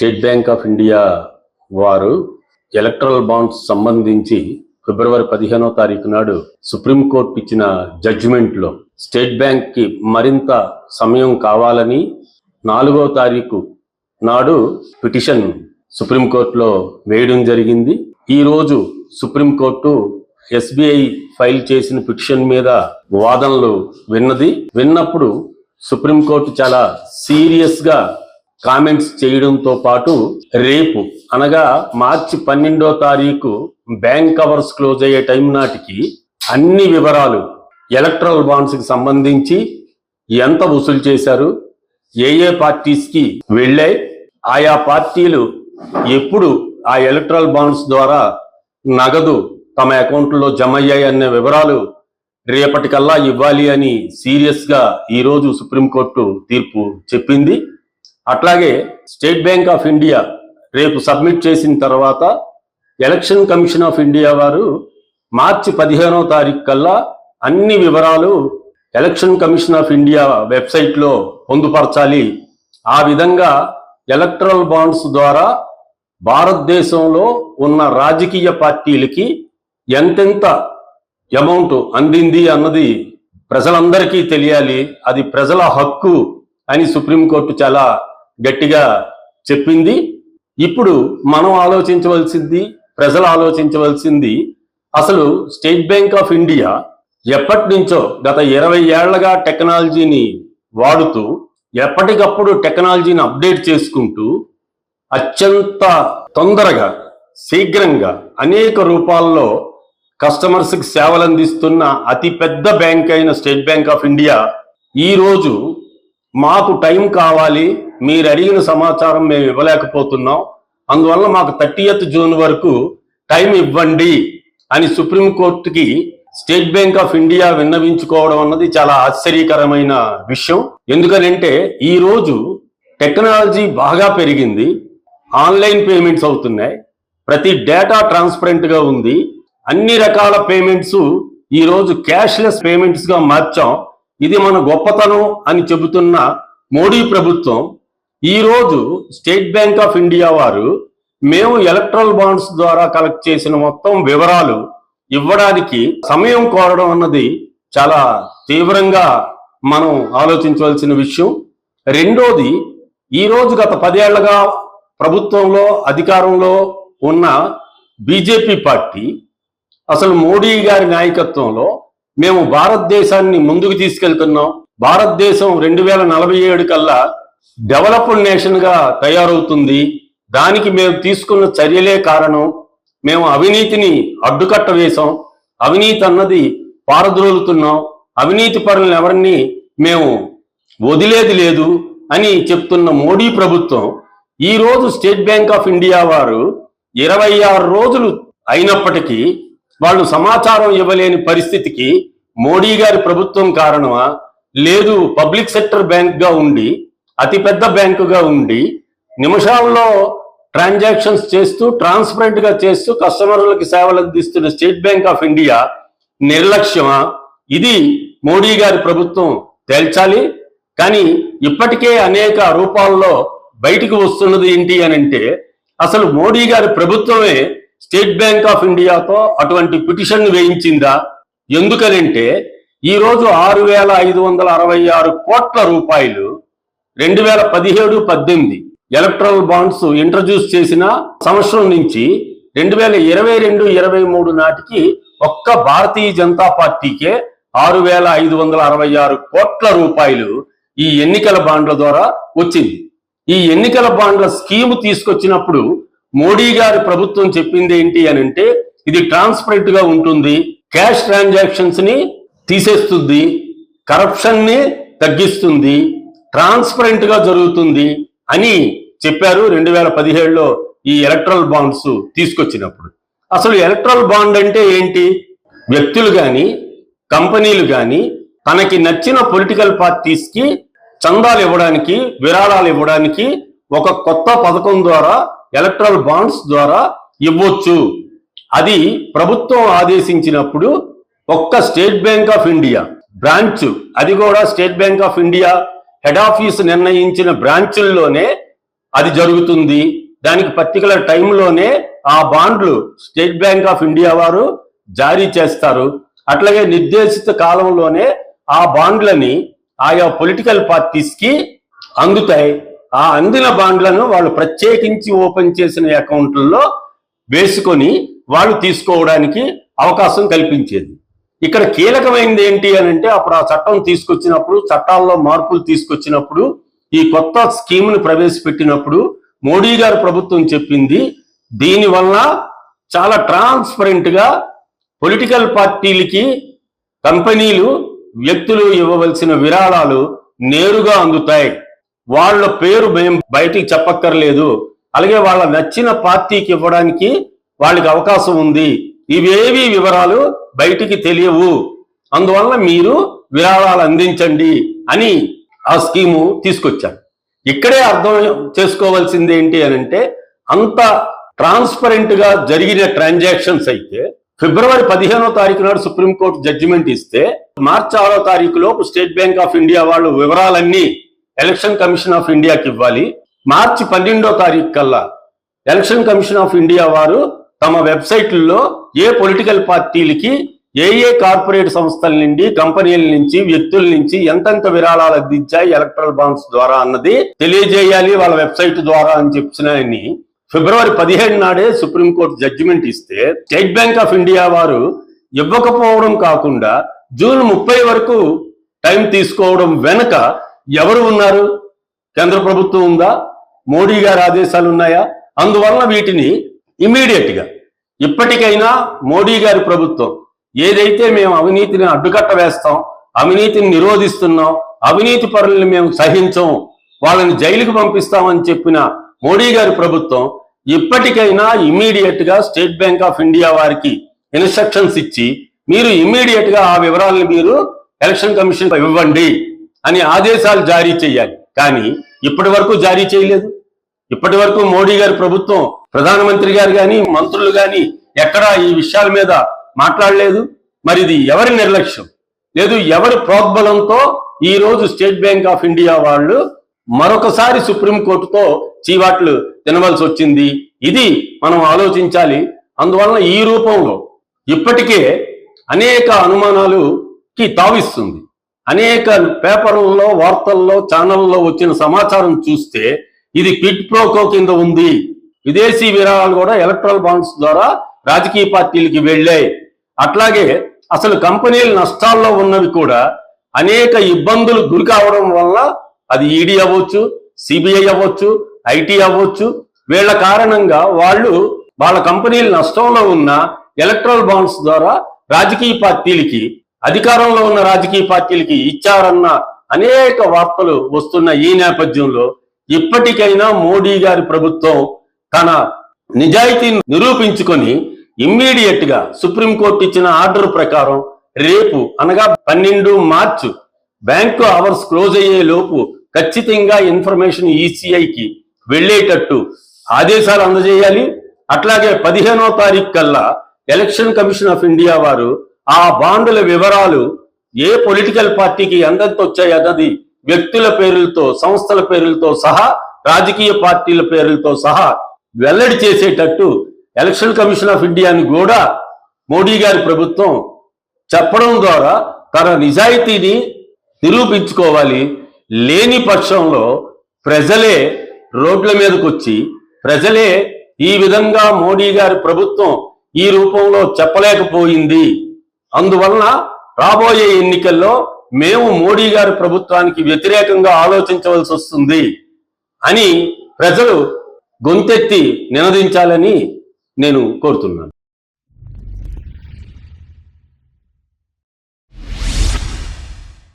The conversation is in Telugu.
స్టేట్ బ్యాంక్ ఆఫ్ ఇండియా వారు ఎలక్ట్రల్ బాండ్స్ సంబంధించి ఫిబ్రవరి పదిహేనో తారీఖు నాడు సుప్రీంకోర్టు ఇచ్చిన జడ్జిమెంట్లో స్టేట్ బ్యాంక్కి మరింత సమయం కావాలని నాలుగో తారీఖు నాడు పిటిషన్ సుప్రీంకోర్టులో వేయడం జరిగింది. ఈ రోజు సుప్రీంకోర్టు ఎస్బీఐ ఫైల్ చేసిన పిటిషన్ మీద వాదనలు విన్నది. విన్నప్పుడు సుప్రీంకోర్టు చాలా సీరియస్గా కామెంట్స్ చేయడంతో పాటు రేపు అనగా మార్చి పన్నెండో తారీఖు బ్యాంక్ అవర్స్ క్లోజ్ అయ్యే టైం నాటికి అన్ని వివరాలు ఎలక్ట్రల్ బాండ్స్కి సంబంధించి ఎంత వసూలు చేశారు ఏ ఏ పార్టీస్కి వెళ్ళాయి ఆయా పార్టీలు ఎప్పుడు ఆ ఎలక్ట్రల్ బాండ్స్ ద్వారా నగదు తమ అకౌంట్లో జమ అయ్యాయి అనే వివరాలు రేపటికల్లా ఇవ్వాలి అని సీరియస్గా ఈరోజు సుప్రీంకోర్టు తీర్పు చెప్పింది. అట్లాగే స్టేట్ బ్యాంక్ ఆఫ్ ఇండియా రేపు సబ్మిట్ చేసిన తర్వాత ఎలక్షన్ కమిషన్ ఆఫ్ ఇండియా వారు మార్చి పదిహేనో తారీఖు కల్లా అన్ని వివరాలు ఎలక్షన్ కమిషన్ ఆఫ్ ఇండియా వెబ్సైట్లో పొందుపరచాలి. ఆ విధంగా ఎలక్ట్రల్ బాండ్స్ ద్వారా భారతదేశంలో ఉన్న రాజకీయ పార్టీలకి ఎంతెంత అమౌంట్ అందింది అన్నది ప్రజలందరికీ తెలియాలి. అది ప్రజల హక్కు అని సుప్రీంకోర్టు చాలా గట్టిగా చెప్పింది. ఇప్పుడు మనం ఆలోచించవలసింది ప్రజలు ఆలోచించవలసింది అసలు స్టేట్ బ్యాంక్ ఆఫ్ ఇండియా ఎప్పటి నుంచో గత ఇరవై ఏళ్ళగా టెక్నాలజీని వాడుతూ ఎప్పటికప్పుడు టెక్నాలజీని అప్డేట్ చేసుకుంటూ అత్యంత తొందరగా శీఘ్రంగా అనేక రూపాల్లో కస్టమర్స్కి సేవలు అందిస్తున్న అతిపెద్ద బ్యాంక్ అయిన స్టేట్ బ్యాంక్ ఆఫ్ ఇండియా ఈరోజు మాకు టైం కావాలి మీరు అడిగిన సమాచారం మేము ఇవ్వలేకపోతున్నాం. అందువల్ల మాకు థర్టీయత్ జూన్ వరకు టైం ఇవ్వండి అని సుప్రీంకోర్టుకి స్టేట్ బ్యాంక్ ఆఫ్ ఇండియా విన్నవించుకోవడం అన్నది చాలా ఆశ్చర్యకరమైన విషయం. ఎందుకనంటే ఈరోజు టెక్నాలజీ బాగా పెరిగింది ఆన్లైన్ పేమెంట్స్ అవుతున్నాయి ప్రతి డేటా ట్రాన్స్పరెంట్గా ఉంది అన్ని రకాల పేమెంట్స్ ఈరోజు క్యాష్లెస్ పేమెంట్స్గా మార్చాం. ఇది మన గొప్పతనం అని చెబుతున్న మోడీ ప్రభుత్వం ఈరోజు స్టేట్ బ్యాంక్ ఆఫ్ ఇండియా వారు మేము ఎలక్ట్రల్ బాండ్స్ ద్వారా కలెక్ట్ చేసిన మొత్తం వివరాలు ఇవ్వడానికి సమయం కోరడం అన్నది చాలా తీవ్రంగా మనం ఆలోచించవలసిన విషయం. రెండోది ఈరోజు గత పదేళ్ళుగా ప్రభుత్వంలో అధికారంలో ఉన్న బీజేపీ పార్టీ అసలు మోడీ గారి నాయకత్వంలో మేము భారతదేశాన్ని ముందుకు తీసుకెళ్తున్నాం. భారతదేశం రెండు వేల నలభై ఏడు కల్లా డెవలప్డ్ నేషన్గా తయారవుతుంది. దానికి మేము తీసుకున్న చర్యలే కారణం మేము అవినీతిని అడ్డుకట్ట వేశాం. అవినీతి అన్నది పారద్రోలుతున్నాం. అవినీతి పరులను ఎవరిని మేము వదిలేది లేదు అని చెప్తున్న మోడీ ప్రభుత్వం ఈరోజు స్టేట్ బ్యాంక్ ఆఫ్ ఇండియా వారు ఇరవై ఆరు రోజులు అయినప్పటికీ వాళ్ళు సమాచారం ఇవ్వలేని పరిస్థితికి మోడీ గారి ప్రభుత్వం కారణమా? లేదు పబ్లిక్ సెక్టర్ బ్యాంక్గా ఉండి అతిపెద్ద బ్యాంకుగా ఉండి నిమిషాల్లో ట్రాన్సాక్షన్స్ చేస్తూ ట్రాన్స్పరెంట్గా చేస్తూ కస్టమర్లకి సేవలు అందిస్తున్న స్టేట్ బ్యాంక్ ఆఫ్ ఇండియా నిర్లక్ష్యమా? ఇది మోడీ గారి ప్రభుత్వం తేల్చాలి. కానీ ఇప్పటికే అనేక రూపాల్లో బయటికి వస్తున్నది ఏంటి అని అంటే అసలు మోడీ గారి ప్రభుత్వమే స్టేట్ బ్యాంక్ ఆఫ్ ఇండియాతో అటువంటి పిటిషన్ వేయించిందా? ఎందుకనంటే ఈరోజు ఆరు వేల ఐదు వందల అరవై ఆరు కోట్ల రూపాయలు రెండు వేల పదిహేడు పద్దెనిమిది ఎలక్ట్రల్ బాండ్స్ ఇంట్రడ్యూస్ చేసిన సంవత్సరం నుంచి రెండు వేల ఇరవై రెండు ఇరవై మూడు నాటికి ఒక్క భారతీయ జనతా పార్టీకే ఆరు వేల ఐదు వందల అరవై ఆరు కోట్ల రూపాయలు ఈ ఎన్నికల బాండ్ల ద్వారా వచ్చింది. ఈ ఎన్నికల బాండ్ల స్కీమ్ తీసుకొచ్చినప్పుడు మోడీ గారి ప్రభుత్వం చెప్పింది ఏంటి అని అంటే ఇది ట్రాన్స్పరెంట్గా ఉంటుంది క్యాష్ ట్రాన్సాక్షన్స్ని తీసేస్తుంది కరప్షన్ని తగ్గిస్తుంది ట్రాన్స్పరెంట్గా జరుగుతుంది అని చెప్పారు రెండు వేల పదిహేడులో ఈ ఎలక్ట్రల్ బాండ్స్ తీసుకొచ్చినప్పుడు. అసలు ఎలక్ట్రల్ బాండ్ అంటే ఏంటి? వ్యక్తులు కానీ కంపెనీలు కానీ తనకి నచ్చిన పొలిటికల్ పార్టీస్కి చందాలు ఇవ్వడానికి విరాళాలు ఇవ్వడానికి ఒక కొత్త పథకం ద్వారా ఎలక్ట్రల్ బాండ్స్ ద్వారా ఇవ్వచ్చు. అది ప్రభుత్వం ఆదేశించినప్పుడు ఒక్క State Bank of India branch అది కూడా State Bank of India head office నిర్ణయించిన బ్రాంచుల్లోనే అది జరుగుతుంది. దానికి పర్టికులర్ టైంలోనే ఆ బాండ్లు స్టేట్ బ్యాంక్ ఆఫ్ ఇండియా వారు జారీ చేస్తారు. అట్లాగే నిర్దేశిత కాలంలోనే ఆ బాండ్లని ఆయా పొలిటికల్ పార్టీస్కి అందుతాయి. ఆ అందిన బాండ్లను వాళ్ళు ప్రత్యేకించి ఓపెన్ చేసిన అకౌంట్లలో వేసుకొని వాళ్ళు తీసుకోవడానికి అవకాశం కల్పించేది. ఇక్కడ కీలకమైనది ఏంటి అని అంటే అప్పుడు ఆ చట్టం తీసుకొచ్చినప్పుడు చట్టాల్లో మార్పులు తీసుకొచ్చినప్పుడు ఈ కొత్త స్కీమ్ను ప్రవేశపెట్టినప్పుడు మోడీ గారు ప్రభుత్వం చెప్పింది దీనివల్ల చాలా ట్రాన్స్పరెంట్గా పొలిటికల్ పార్టీలకి కంపెనీలు వ్యక్తులు ఇవ్వవలసిన విరాళాలు నేరుగా అందుతాయి. వాళ్ళ పేరు మేము బయటికి చెప్పక్కర్లేదు. అలాగే వాళ్ళ నచ్చిన పార్టీకి ఇవ్వడానికి వాళ్ళకి అవకాశం ఉంది. ఇవేవి వివరాలు బయటికి తెలియవు. అందువల్ల మీరు విరాళాలు అందించండి అని ఆ స్కీము తీసుకొచ్చారు. ఇక్కడే అర్థం చేసుకోవాల్సింది ఏంటి అని అంటే అంత ట్రాన్స్పరెంట్గా జరిగిన ట్రాన్సాక్షన్స్ అయితే ఫిబ్రవరి పదిహేనో తారీఖు నాడు సుప్రీంకోర్టు జడ్జిమెంట్ ఇస్తే మార్చి ఆరో తారీఖు లోపు స్టేట్ బ్యాంక్ ఆఫ్ ఇండియా వాళ్ళు వివరాలన్నీ ఎలక్షన్ కమిషన్ ఆఫ్ ఇండియాకి ఇవ్వాలి. మార్చి పన్నెండో తారీఖు కల్లా ఎలక్షన్ కమిషన్ ఆఫ్ ఇండియా వారు తమ వెబ్సైట్లలో ఏ పొలిటికల్ పార్టీలకి ఏ ఏ కార్పొరేట్ సంస్థల నుండి కంపెనీల నుంచి వ్యక్తుల నుంచి ఎంతెంత విరాళాలు అందించాయి ఎలక్ట్రల్ బాండ్స్ ద్వారా అన్నది తెలియజేయాలి వాళ్ళ వెబ్సైట్ ద్వారా అని చెప్పినాయని ఫిబ్రవరి పదిహేడు నాడే సుప్రీంకోర్టు జడ్జిమెంట్ ఇస్తే స్టేట్ బ్యాంక్ ఆఫ్ ఇండియా వారు ఇవ్వకపోవడం కాకుండా జూన్ ముప్పై వరకు టైం తీసుకోవడం వెనుక ఎవరు ఉన్నారు? కేంద్ర ప్రభుత్వం ఉందా? మోడీ గారి ఆదేశాలు ఉన్నాయా? అందువల్ల వీటిని ఇమీడియట్గా ఇప్పటికైనా మోడీ గారి ప్రభుత్వం ఏదైతే మేము అవినీతిని అడ్డుకట్ట వేస్తాం అవినీతిని నిరోధిస్తున్నాం అవినీతి పరుల్ని మేము సహించం వాళ్ళని జైలుకు పంపిస్తామని చెప్పిన మోడీ గారి ప్రభుత్వం ఇప్పటికైనా ఇమీడియట్గా స్టేట్ బ్యాంక్ ఆఫ్ ఇండియా వారికి ఇన్స్ట్రక్షన్స్ ఇచ్చి మీరు ఇమీడియట్గా ఆ వివరాలను మీరు ఎలక్షన్ కమిషన్ ఇవ్వండి. అని ఆదేశాలు జారీ చేయాలి. కానీ ఇప్పటి వరకు జారీ చేయలేదు. ఇప్పటి వరకు మోడీ గారి ప్రభుత్వం ప్రధానమంత్రి గారు కానీ మంత్రులు కానీ ఎక్కడా ఈ విషయాల మీద మాట్లాడలేదు. మరి ఇది ఎవరి నిర్లక్ష్యం? లేదు ఎవరి ప్రోద్బలంతో ఈ రోజు స్టేట్ బ్యాంక్ ఆఫ్ ఇండియా వాళ్ళు మరొకసారి సుప్రీంకోర్టుతో చీవాట్లు తినవలసి వచ్చింది. ఇది మనం ఆలోచించాలి. అందువలన ఈ రూపంలో ఇప్పటికే అనేక అనుమానాలుకి తావిస్తుంది. అనేక పేపర్లలో వార్తల్లో ఛానల్లో వచ్చిన సమాచారం చూస్తే ఇది క్విట్ ప్రోకో కింద ఉంది. విదేశీ విరాళాలు కూడా ఎలక్ట్రల్ బాండ్స్ ద్వారా రాజకీయ పార్టీలకి వెళ్ళాయి. అట్లాగే అసలు కంపెనీలు నష్టాల్లో ఉన్నవి కూడా అనేక ఇబ్బందులు గురి కావడం వల్ల అది ఈడీ అవ్వచ్చు సిబిఐ అవ్వచ్చు ఐటీ అవ్వచ్చు. వీళ్ళ కారణంగా వాళ్ళు వాళ్ళ కంపెనీలు నష్టంలో ఉన్న ఎలక్ట్రల్ బాండ్స్ ద్వారా రాజకీయ పార్టీలకి అధికారంలో ఉన్న రాజకీయ పార్టీలకి ఇచ్చారన్న అనేక వార్తలు వస్తున్న ఈ నేపథ్యంలో ఇప్పటికైనా మోడీ గారి ప్రభుత్వం తన నిజాయితీని నిరూపించుకొని ఇమ్మీడియట్గా సుప్రీంకోర్టు ఇచ్చిన ఆర్డర్ ప్రకారం రేపు అనగా పన్నెండు మార్చు బ్యాంకు అవర్స్ క్లోజ్ అయ్యే లోపు ఖచ్చితంగా ఇన్ఫర్మేషన్ ఈసీఐకి వెళ్ళేటట్టు ఆదేశాలు అందజేయాలి. అట్లాగే పదిహేనో తారీఖు కల్లా ఎలక్షన్ కమిషన్ ఆఫ్ ఇండియా వారు ఆ బాండుల వివరాలు ఏ పొలిటికల్ పార్టీకి ఎంతెంత వచ్చాయి అన్నది వ్యక్తుల పేర్లతో సంస్థల పేర్లతో సహా రాజకీయ పార్టీల పేర్లతో సహా వెల్లడి చేసేటట్టు ఎలక్షన్ కమిషన్ ఆఫ్ ఇండియాని కూడా మోడీ గారి ప్రభుత్వం చెప్పడం ద్వారా తన నిజాయితీని నిరూపించుకోవాలి. లేని పక్షంలో ప్రజలే రోడ్ల మీదకు వచ్చి ప్రజలే ఈ విధంగా మోడీ గారి ప్రభుత్వం ఈ రూపంలో చెప్పలేకపోయింది. అందువలన రాబోయే ఎన్నికల్లో మేము మోడీ గారి ప్రభుత్వానికి వ్యతిరేకంగా ఆలోచించవలసి వస్తుంది అని ప్రజలు గొంతెత్తి నినదించాలని నేను కోరుతున్నాను.